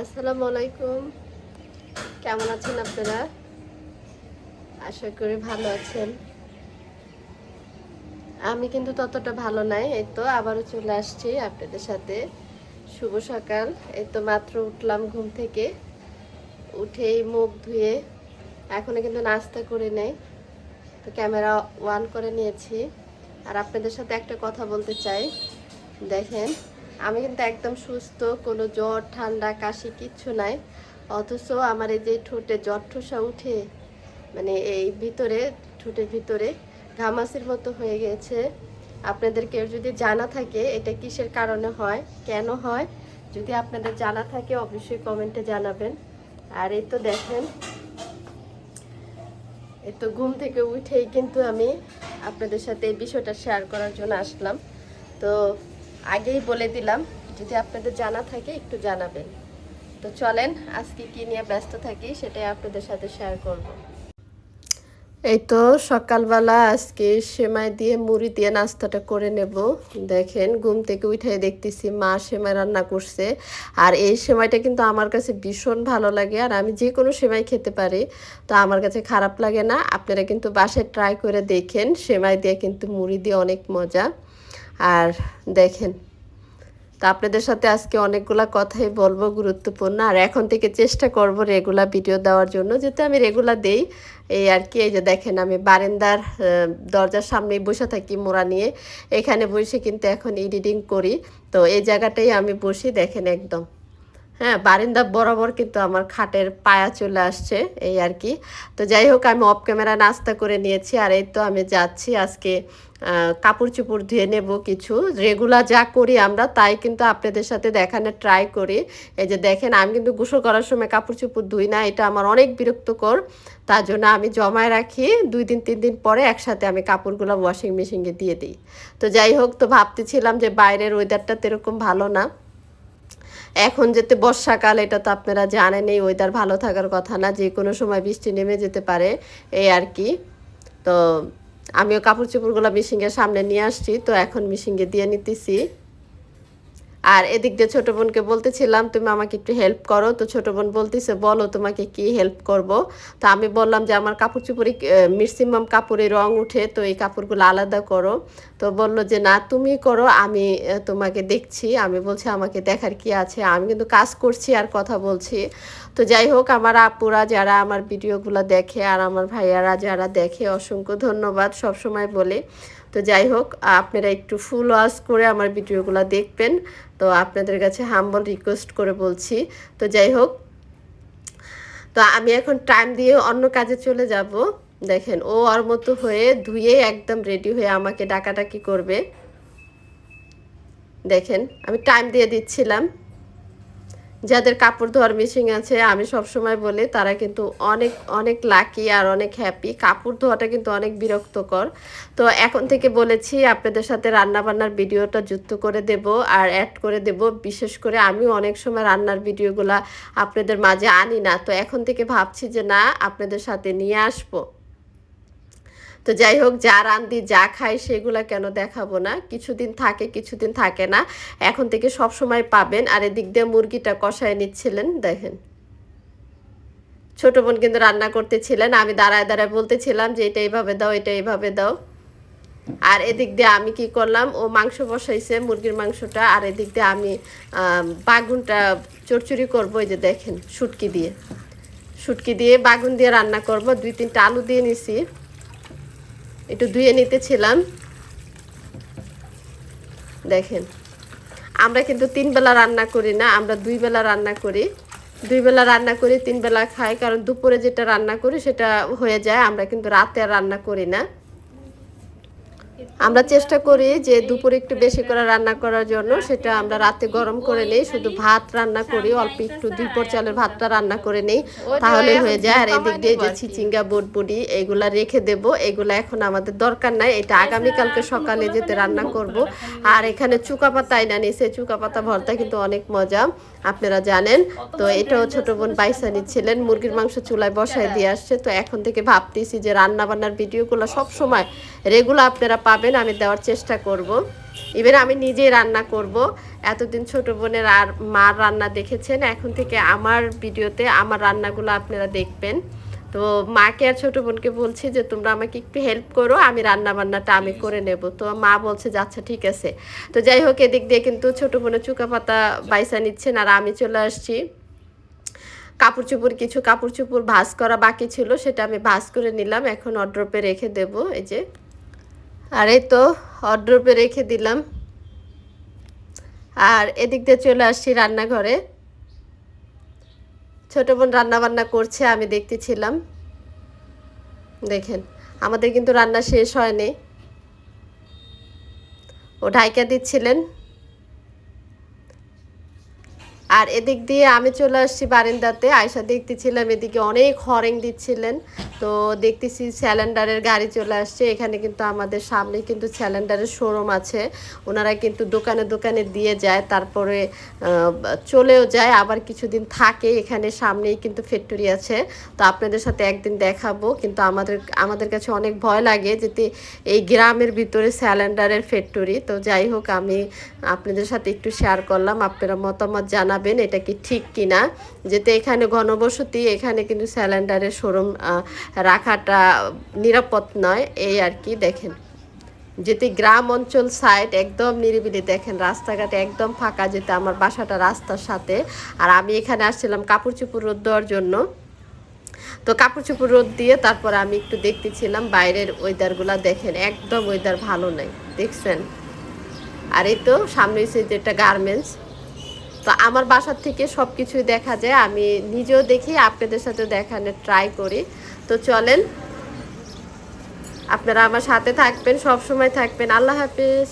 আসসালামু আলাইকুম। কেমন আছেন আপনারা? আশা করি ভালো আছেন। আমি কিন্তু ততটা ভালো নাই, এই তো আবারও চলে আসছি আপনাদের সাথে। শুভ সকাল। এই তো মাত্র উঠলাম ঘুম থেকে। উঠেই মুখ ধুয়ে এখনও কিন্তু নাস্তা করে নেই। তো ক্যামেরা ওয়ান করে নিয়েছি। আর আপনাদের সাথে একটা কথা বলতে চাই। দেখেন আমি কিন্তু একদম সুস্থ, কোনো জ্বর, ঠান্ডা, কাশি কিচ্ছু নাই। অথচ আমার এই যে ঠোঁটে জ্বর ঠোসা উঠে মানে এই ভিতরে, ঠোঁটের ভিতরে ঘামাসির মতো হয়ে গেছে। আপনাদের কেউ যদি জানা থাকে এটা কিসের কারণে হয়, কেন হয়, যদি আপনাদের জানা থাকে অবশ্যই কমেন্টে জানাবেন। আর এই তো দেখেন, এই তো ঘুম থেকে উঠেই কিন্তু আমি আপনাদের সাথে এই বিষয়টা শেয়ার করার জন্য আসলাম। তো আগেই বলে দিলাম, যদি আপনাদের জানা থাকে একটু জানাবেন। তো চলেন, আজকে কি নিয়ে ব্যস্ত থাকি সেটাই আপনাদের সাথে শেয়ার করব। এই তো সকালবেলা আজকে সেমাই দিয়ে মুড়ি দিয়ে নাস্তাটা করে নেব। দেখেন, ঘুম থেকে উঠে দেখতেছি মা সেমাই রান্না করছে। আর এই সেমাইটা কিন্তু আমার কাছে ভীষণ ভালো লাগে, আর আমি যে কোনো সেমাই খেতে পারি, তো আমার কাছে খারাপ লাগে না। আপনারা কিন্তু বাসায় ট্রাই করে দেখেন, সেমাই দিয়ে কিন্তু মুড়ি দিয়ে অনেক মজা। আর দেখেন, তো আপনাদের সাথে আজকে অনেকগুলা কথাই বলব গুরুত্বপূর্ণ। আর এখন থেকে চেষ্টা করব রেগুলার ভিডিও দেওয়ার জন্য। যেহেতু আমি রেগুলার দেই, এই আর কি, এই যে দেখেন, আমি বারেন্দার দরজার সামনে বসে থাকি মোড়া নিয়ে। এখানে বসে কিন্তু এখন এডিটিং করি। তো এই জায়গাটাই আমি বসি, দেখেন একদম। হ্যাঁ বারিন্দা বরাবর কিন্তু আমার খাটের পায়া চলে আসছে, এই আর কি। তো যাই হোক, আমি অফ ক্যামেরা নাস্তা করে নিয়েছি, আর এই তো আমি যাচ্ছি আজকে কাপড় চোপড় ধুয়ে নেব কিছু। রেগুলার যা করি আমরা, তাই কিন্তু আপনাদের সাথে দেখানোর ট্রাই করি। এই যে দেখেন, আমি কিন্তু গোসল করার সময় কাপড় চোপড় ধুই না, এটা আমার অনেক বিরক্তকর। তার জন্য আমি জমায় রাখি, দুই দিন, তিন দিন পরে একসাথে আমি কাপড়গুলো ওয়াশিং মেশিনে দিয়ে দিই। তো যাই হোক, তো ভাবতেছিলাম যে বাইরের ওয়েদারটা তো এরকম ভালো না। এখন যেতে বর্ষাকাল, এটা তো আপনারা জানেনই ওয়েদার ভালো থাকার কথা না, যে কোনো সময় বৃষ্টি নেমে যেতে পারে, এই আর কি। তো আমিও কাপড় চোপড়গুলো মিশিংয়ের সামনে নিয়ে আসছি, তো এখন মিশিংয়ে দিয়ে নিতেছি। আর এদিক দিয়ে ছোটো বোনকে বলতেছিলাম, তুমি আমাকে একটু হেল্প করো। তো ছোটো বোন বলতেছে, বলো তোমাকে কি হেল্প করব? তো আমি বললাম যে, আমার কাপড় চুপড়ি ম্যাক্সিমাম কাপড়ে রং উঠে, তো এই কাপড়গুলো আলাদা করো। তো বলল যে, না, তুমি করো, আমি তোমাকে দেখছি। আমি বলছি, আমাকে দেখার কি আছে? আমি কিন্তু কাজ করছি আর কথা বলছি। তো যাই হোক, আমার আপুরা যারা আমার ভিডিওগুলো দেখে আর আমার ভাইয়ারা যারা দেখে, অসংখ্য ধন্যবাদ সব সময় বলে। তো যাই হোক, আপনারা একটু ফুল ওয়াশ করে আমার ভিডিওগুলো দেখবেন। তো আপনাদের কাছে হাম্বল রিকোয়েস্ট করে বলছি। তো যাই হোক, তো আমি এখন টাইম দিয়ে অন্য কাজে চলে যাব। দেখেন, ও ওর মতো হয়ে ধুয়ে একদম রেডি হয়ে আমাকে ডাকাডাকি করবে। দেখেন, আমি টাইম দিয়ে দিচ্ছিলাম। যাদের কাপড় ধোয়ার মেশিন আছে, আমি সব সময় বলি তারা কিন্তু অনেক অনেক লাকি আর অনেক হ্যাপি কাপড় ধোয়াটা কিন্তু অনেক বিরক্তকর। তো এখন থেকে বলেছি, আপনাদের সাথে রান্না বান্নার ভিডিওটা যুক্ত করে দেব আর অ্যাড করে দেব। বিশেষ করে আমি অনেক সময় রান্নার ভিডিওগুলা আপনাদের মাঝে আনি না। তো এখন থেকে ভাবছি যে না, আপনাদের সাথে নিয়ে আসব। তো যাই হোক, যা রান্ধি, যা খাই সেগুলা কেন দেখাবো না? কিছুদিন থাকে কিছুদিন থাকে না। এখন থেকে সব সময় পাবেন। আর এদিক দিয়ে মুরগিটা কষায় নিচ্ছিলেন, দেখেন। ছোট বোন কিন্তু রান্না করতেছিলেন। আমি দাঁড়ায় দাঁড়ায় বলতেছিলাম যে, এটা এইভাবে দাও, এটা এইভাবে দাও। আর এদিক দিয়ে আমি কি করলাম? ও মাংস বসাইছে, মুরগির মাংসটা। আর এদিক দিয়ে আমি, বাগুনটা চড়চড়ি করব, এই যে দেখেন, শুটকি দিয়ে। শুটকি দিয়ে বাগুন দিয়ে রান্না করব। দুই তিনটা আলু দিয়ে নিছি। একটু ধুয়ে নিতেছিলাম। দেখেন, আমরা কিন্তু তিন বেলা রান্না করি না, আমরা দুই বেলা রান্না করি। দুই বেলা রান্না করি তিন বেলা খাই, কারণ দুপুরে যেটা রান্না করি সেটা হয়ে যায়, আমরা কিন্তু রাতে আর রান্না করি না। আমরা চেষ্টা করি যে দুপুরে একটু বেশি করে রান্না করার জন্য, সেটা আমরা রাতে গরম করে নেই, শুধু ভাত রান্না করি, অল্প একটু দুই পর চালের ভাতটা রান্না করে নেই, তাহলে হয়ে যায়। আর এদিক দিয়ে যে চিচিঙ্গা বুটবুডি এগুলা রেখে দেব, এগুলা এখন আমাদের দরকার নাই, এটা আগামীকালকে সকালে যেতে রান্না করব। আর এখানে চুকা পাতা আইনা নিছে, চুকা পাতা ভর্তা কিন্তু অনেক মজা। আপনারা জানেন তো এটাও ছোট বোন বাইসা ছিলেন মুরগির মাংস চুলায় বসায় দিয়ে আসছে তো এখন থেকে ভাবতেছি যে রান্নাবান্নার ভিডিওগুলো সব সময় রেগুলার আপনারা পাবেন আমি দেওয়ার চেষ্টা করব। ইভেন আমি নিজেই রান্না করব। এতদিন ছোট বোনের আর মার রান্না দেখেছেন এখন থেকে আমার ভিডিওতে আমার রান্নাগুলো আপনারা দেখবেন। তো মাকে আর ছোট বোনকে বলছি যে তোমরা আমাকে একটু হেল্প করো আমি রান্না বান্নাটা আমি করে নেব। তো মা বলছে যে আচ্ছা ঠিক আছে। তো যাই হোক এদিক দিয়ে কিন্তু ছোট বোনের চুকা পাতা বাইসা নিচ্ছেন আর আমি চলে আসছি। কাপড় চোপড় কিছু কাপড় চোপড় ভাঁজ করা বাকি ছিল সেটা আমি ভাঁজ করে নিলাম। এখন অড্রপে রেখে দেব এই যে। আর এই তো অড্রপে রেখে দিলাম। আর এদিক দিয়ে চলে আসছি রান্নাঘরে। ছোট বোন রান্না বান্না করছে, আমি দেখতেছিলাম। দেখেন, আমাদের কিন্তু রান্না শেষ হয়নি। ও ঢাইকা দিচ্ছিলেন। আর এদিক দিয়ে আমি চলে আসছি বারিন্দাতে আয়সা দেখতেছিলাম, এদিকে অনেক হরেং দিচ্ছিলেন। তো দেখতেছি স্যালেন্ডারের গাড়ি চলে আসছে। এখানে কিন্তু আমাদের সামনে কিন্তু স্যালেন্ডারের শোরুম আছে। ওনারা কিন্তু দোকানে দোকানে দিয়ে যায়, তারপরে চলেও যায়। আবার কিছুদিন থাকে, এখানে সামনেই কিন্তু ফ্যাক্টরি আছে। তো আপনাদের সাথে একদিন দেখাবো। কিন্তু আমাদের আমাদের কাছে অনেক ভয় লাগে যেতে এই গ্রামের ভিতরে স্যালেন্ডারের ফ্যাক্টরি তো যাই হোক, আমি আপনাদের সাথে একটু শেয়ার করলাম। আপনারা মতামত জানাবেন এটা কি ঠিক কিনা। যেতে এখানে ঘনবসতি, এখানে কিন্তু স্যালেন্ডারের শোরুম রাখাটা নিরাপদ নয়, এই আর কি, দেখেন। যেতে গ্রাম অঞ্চল সাইড একদম নিরিবিলি, দেখেন, রাস্তাঘাট একদম ফাঁকা, যেতে আমার বাসাটা রাস্তার সাথে। আর আমি এখানে আসছিলাম কাপড় চোপড় রোদ দেওয়ার জন্য। তো কাপড় চোপড় রোদ দিয়ে তারপর আমি একটু দেখতেছিলাম বাইরের ওয়েদারগুলো দেখেন, একদম ওয়েদার ভালো নাই, দেখছেন? আর এই তো সামনে হচ্ছে যেটা গার্মেন্টস তো আমার বাসার থেকে সব কিছুই দেখা যায়, আমি নিজেও দেখি, আপনাদের সাথে দেখানোর ট্রাই করি। তো চলেন। আপনারা আমার সাথে থাকবেন সব সময় থাকবেন। আল্লাহ হাফিজ।